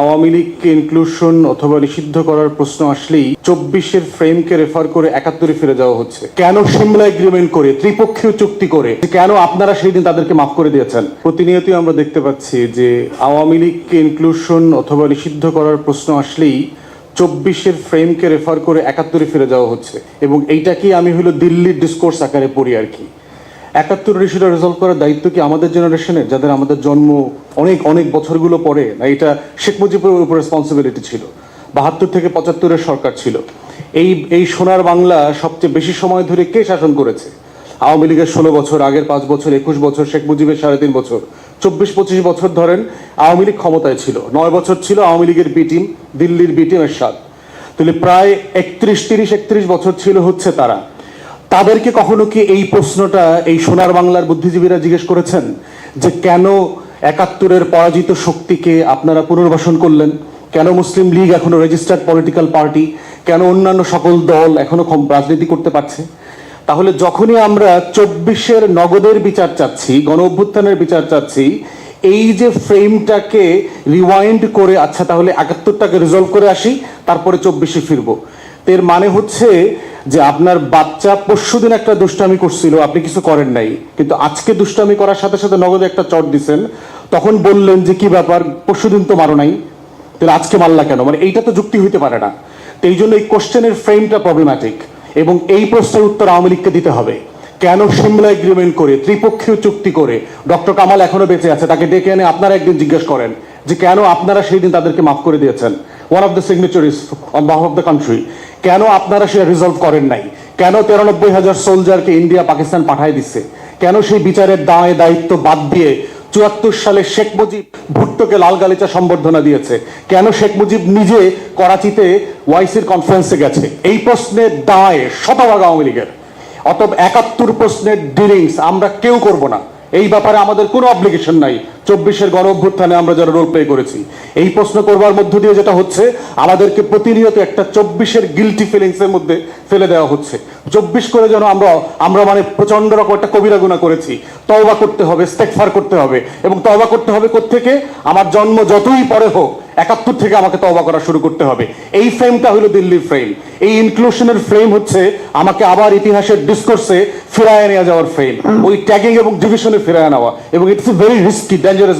আওয়ামী লীগকে ইনক্লুশন অথবা নিষিদ্ধ করার প্রশ্ন আসলেই চব্বিশের ফ্রেমকে রেফার করে একাত্তরে ফিরে যাওয়া হচ্ছে। কেন সিমলা এগ্রিমেন্ট করে, ত্রিপক্ষীয় চুক্তি করে? কেন আপনারা সেই দিন তাদেরকে মাফ করে দিয়েছেন? প্রতিনিয়তই আমরা দেখতে পাচ্ছি যে আওয়ামী লীগকে ইনক্লুশন অথবা নিষিদ্ধ করার প্রশ্ন আসলেই চব্বিশের ফ্রেমকে রেফার করে একাত্তরে ফিরে যাওয়া হচ্ছে। এবং এইটাকে আমি হলো দিল্লির ডিসকোর্স আকারে পড়ি আর কি? একাত্তর ইস্যুটা রেজলভ করার দায়িত্ব কি আমাদের জেনারেশনের যাদের আমাদের জন্ম অনেক অনেক বছরগুলো পরে, না, এটা শেখ মুজিবের উপর রেসপন্সিবিলিটি ছিল। বাহাত্তর থেকে পঁচাত্তরের সরকার ছিল। এই এই সোনার বাংলা সবচেয়ে বেশি সময় ধরে কে শাসন করেছে? আওয়ামী লীগের ষোলো বছর, আগের পাঁচ বছর, একুশ বছর, শেখ মুজিবের সাড়ে তিন বছর। চব্বিশ, পঁচিশ বছর ধরেন আওয়ামী লীগ ক্ষমতায় ছিল। নয় বছর ছিল আওয়ামী লীগের বি টিম দিল্লির বি টিম এরশাদ। তাহলে প্রায় একত্রিশ, তিরিশ, একত্রিশ বছর ছিল হচ্ছে তারা। তাদেরকে কখনো কি এই প্রশ্নটা এই সোনার বাংলার বুদ্ধিজীবীরা জিজ্ঞেস করেছেন যে কেন একাত্তরের পরাজিত শক্তিকে আপনারা পুনর্বাসন করলেন? কেন মুসলিম লীগ এখনও রেজিস্টার্ড পলিটিক্যাল পার্টি কেন অন্যান্য সকল দল এখনও রাজনীতি করতে পারছে? তাহলে যখনই আমরা চব্বিশের নগদের বিচার চাচ্ছি, গণ অভ্যুত্থানের বিচার চাচ্ছি, এই যে ফ্রেমটাকে রিওয়াইন্ড করে আচ্ছা তাহলে একাত্তরটাকে রিজলভ করে আসি, তারপরে চব্বিশে ফিরবো। এর মানে হচ্ছে যে আপনার বাচ্চা পরশুদিন একটা দুষ্টামি করছিল, আপনি কিছু করেন নাই। কিন্তু আজকে দুষ্টামি করার সাথে সাথে নগদে একটা চট দিছেন। তখন বললেন যে, কি ব্যাপার? পরশুদিন তো মারো নাই। তাহলে আজকে মারলা কেন? মানে এইটা তো যুক্তি হইতে পারে না। তো এই জন্য এই কোশ্চেনের ফ্রেমটা প্রবলেম্যাটিক এবং এই প্রশ্নের উত্তর আওয়ামী লীগকে দিতে হবে। কেন সিমলা এগ্রিমেন্ট করে, ত্রিপক্ষীয় চুক্তি করে, ডক্টর কামাল এখনও বেঁচে আছে, তাকে ডেকে এনে আপনারা একদিন জিজ্ঞেস করেন যে, কেন আপনারা সেই দিন তাদেরকে মাফ করে দিয়েছেন? One of the signatories on behalf of the country কেন আপনারা সেটা রিজলভ করেন নাই? কেন তেরানব্বই হাজার সোলজারকে ইন্ডিয়া পাকিস্তান পাঠায় দিচ্ছে? কেন সেই বিচারের দায়, দায়িত্ব বাদ দিয়ে চুয়াত্তর সালে শেখ মুজিব ভুট্টোকে লাল গালিচা সম্বর্ধনা দিয়েছে? কেন শেখ মুজিব নিজে করাচিতে ওয়াইসির কনফারেন্সে গেছে? এই প্রশ্নের দায় শতভাগ আওয়ামী লীগের। অতএব একাত্তর প্রশ্নের ডিলিংস আমরা কেউ করব না। এই ব্যাপারে আমাদের কোনো অব্লিগেশন নাই। চব্বিশের গণ অভ্যুত্থানে আমরা যারা রোল প্লে করেছি, এই প্রশ্ন করবার মধ্য দিয়ে যেটা হচ্ছে, আমাদেরকে প্রতিনিয়ত একটা চব্বিশের গিলটি ফিলিংস এর মধ্যে ফেলে দেওয়া হচ্ছে। চব্বিশ করে যেন আমরা আমরা মানে প্রচণ্ড রকম একটা কবিরা গুণা করেছি। তওবা করতে হবে স্টেকফার করতে হবে এবং তওবা করতে হবে থেকে আমার জন্ম যতই পরে হোক, একাত্তর থেকে আমাকে তওবা করা শুরু করতে হবে। এই ফ্রেমটা হলো দিল্লির ফ্রেম এই ইনক্লুশনের ফ্রেম হচ্ছে আমাকে আবার ইতিহাসের ডিসকোর্সে ফিরায় নিয়ে যাওয়ার ফেল ওই ট্যাগিং এবং ডিভিশনে ফিরায় নেওয়া। এবং it's a very risky dangerous